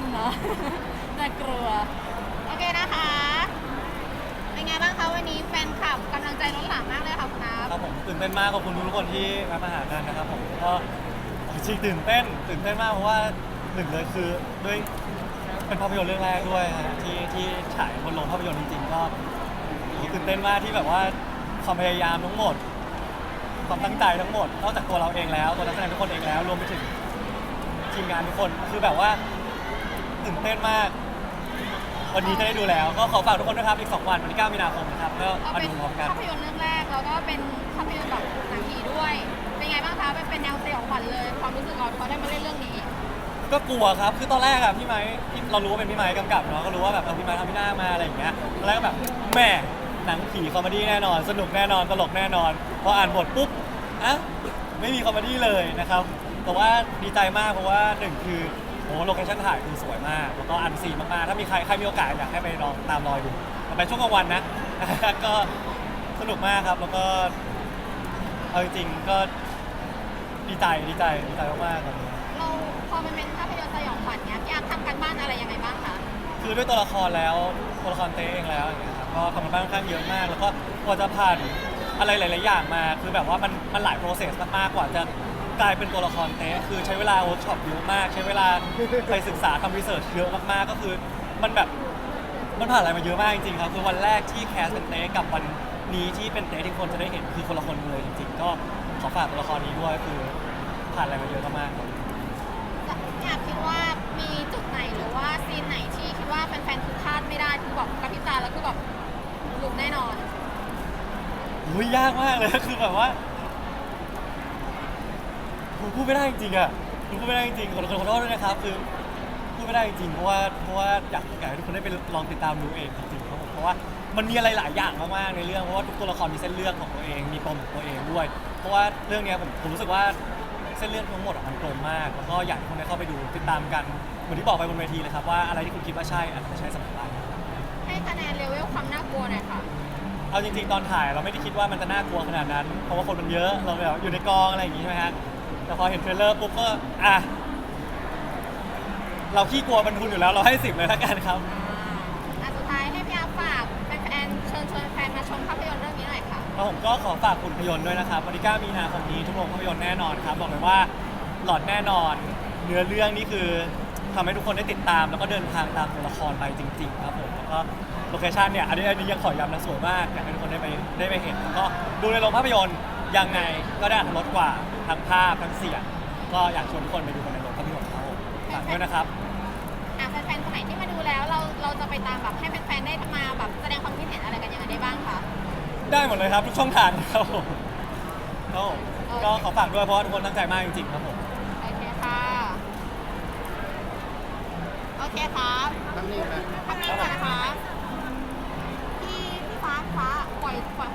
นนะ น่ากลัว โอเคนะคะ เป็นไงบ้างคะวันนี้แฟนคลับกำลังใจล้นหลามมากเลยค่ะคุณนับครับผมตื่นเต้นมากขอบคุณทุกคนที่มาหากันนะครับผมก็จริงตื่นเต้น ตื่นเต้นมากเพราะว่าหนึ่งเลยคือด้วยเป็นภาพยนตร์เรื่องแรกด้วยฮะที่ที่ฉายบนโรงภาพยนตร์จริงๆก็ตื่นเต้นมากที่แบบว่าความพยายามทั้งหมด ความตั้งใจทั้งหมดนอกจากตัวเราเองแล้วตัวนักแสดงทุกคนเองแล้ว รวมไปถึงทีมงานทุกคนคือแบบว่า ตื่นเต้นมาก วันนี้จะได้ดูแล้ว ก็ขอฝากทุกคนด้วยครับ อีก 2 วันวันที่9มีนาคมนะครับก็ก็มาเป็นดูพร้อมกัน ภาพยนตร์เรื่องแรกแล้วก็เป็นภาพยนตร์แบบหนังผีด้วย เป็นไงบ้างคะเป็นเป็นแนวสยองขวัญเลย ความรู้สึกเราพอได้มาเล่นเรื่องนี้ ก็กลัวครับ คือตอนแรกอะพี่ไม้ที่เรารู้ว่าเป็นพี่ไม้กำกับเนาะ ก็รู้ว่าแบบเออพี่ไม้ทำพี่หน้ามาอะไรอย่างเงี้ยตอนแรกก็แบบแหม่หนังผีคอมเมดี้แน่นอน สนุกแน่นอน ตลกแน่นอน พออ่านบทปุ๊บอะไม่มีคอมเมดี้เลยนะครับ แต่ว่าดีใจมากเพราะว่าหนึ่งคือ โอ้โลเคชั่นถ่ายคือสวยมาก แล้วก็อันซีนมากๆ ถ้ามีใครใครมีโอกาสอยากให้ไปลองตามรอยดูแต่ไปช่วงกลางวันนะ ก็สนุกมากครับ แล้วก็เอาจริงๆก็ดีใจดีใจดีใจมากๆครับเราพอมันเป็นภาพยนตร์สยองขวัญเนี้ยพี่อาร์ตทำกันบ้านอะไรยังไงบ้างคะคือด้วยตัวละครแล้วตัวละครเต้เองแล้วอย่างเงี้ยครับก็ทำกันบ้านค่อนข้างเยอะมาก แล้วก็กว่าจะผ่านอะไรหลาย ๆ อย่างมา คือแบบว่ามันมันหลายโปรเซสมากๆกว่าจะ กลายเป็นตัวละครเต้คือใช้เวลาเวิร์กช็อปเยอะมาก ใช้เวลาไปศึกษาทำรีเสิร์ชเยอะมากๆ ก็คือมันแบบมันผ่านอะไรมาเยอะมากจริงๆครับคือวันแรกที่แคสเป็นเต้กับวันนี้ที่เป็นเต้ที่คนจะได้เห็นคือคนละคนเลยจริงๆ ก็ขอฝากตัวละครนี้ด้วยคือผ่านอะไรมาเยอะมากๆครับ อยากคิดว่ามีจุดไหนหรือว่าซีนไหนที่คิดว่าแฟนๆคือพลาดไม่ได้คือแบบกระพริบตาแล้วคือแบบหลุดแน่นอน อุ้ยยากมากเลย คือแบบว่า ผมพูดไม่ได้จริงๆอะผมพูดไม่ได้จริงๆขอขอขอโทษด้วยนะครับคือพูดไม่ได้จริงๆเพราะว่าเพราะว่าอยากอยากให้ทุกคนได้ไปลองติดตามดูเองจริงๆครับผมเพราะว่ามันมีอะไรหลายอย่างมากๆในเรื่องเพราะว่าทุกตัวละครมีเส้นเรื่องของตัวเองมีปมของตัวเองด้วย เพราะว่าเรื่องเนี้ยผมผมรู้สึกว่าเส้นเรื่องทั้งหมดอะมันกลมมากแล้วก็อยากให้ทุกคนได้เข้าไปดูติดตามกันเหมือนที่บอกไปบนเวทีเลยครับว่าอะไรที่คุณคิดว่าใช่อาจจะไม่ใช่สำหรับเรา ให้คะแนนเลเวลความน่ากลัวหน่อยค่ะเอาจริงๆ ตอนถ่ายเราไม่ได้คิดว่ามันจะน่ากลัวขนาดนั้น เพราะว่าคนมันเยอะเราแบบอยู่ในกองอะไรอย่างงี้ใช่ไหมฮะ แต่พอเห็นเทรลเลอร์ปุ๊บก็อะเราขี้กลัวบรรทุนอยู่แล้วเราให้สิบเลยละกันครับ อะสุดท้ายให้พี่อาร์ตฝากแฟนๆเชิญชวนแฟนมาชมภาพยนตร์เรื่องนี้หน่อยค่ะ แล้วผมก็ขอฝากคุณพยนตร์ด้วยนะครับวันที่9มีนาคมนี้ทุกโรงภาพยนตร์แน่นอนครับ บอกเลยว่าหลอดแน่นอน เนื้อเรื่องนี่คือทำให้ทุกคนได้ติดตาม แล้วก็เดินทางตามตัวละครไปจริง ๆ ครับผม แล้วก็โลเคชันเนี่ยอันนี้อันนี้ยังขอย้ำนะสวยมากอยากให้ทุกคนได้ไปได้ไปเห็นแล้วก็ดูในโรงภาพยนตร์ ยังไงก็ได้อัรถกว่าทั้งภาพทั้งเสียง ก็อยากชวนทุกคนไปดูกันในโรงภาพยนตร์เขาฝากด้วยนะครับ อะแฟนๆคนไหที่มาดูแล้วเราเราจะไปตามแบบให้แฟนๆได้มาแบบแสดงความคิดเห็นอะไรกันยังไงได้บ้างคะ ได้หมดเลยครับ ทุกช่องทางครับก็ขอฝากด้วยเพราะทุกคนตั้งใจมากจริงๆครับผม โอเคค่ะ โอเคครับน้ำนิ่งนะทำงานก่อนนะคะพี่พี่ฟ้าฟ้าปล่อยปล่อย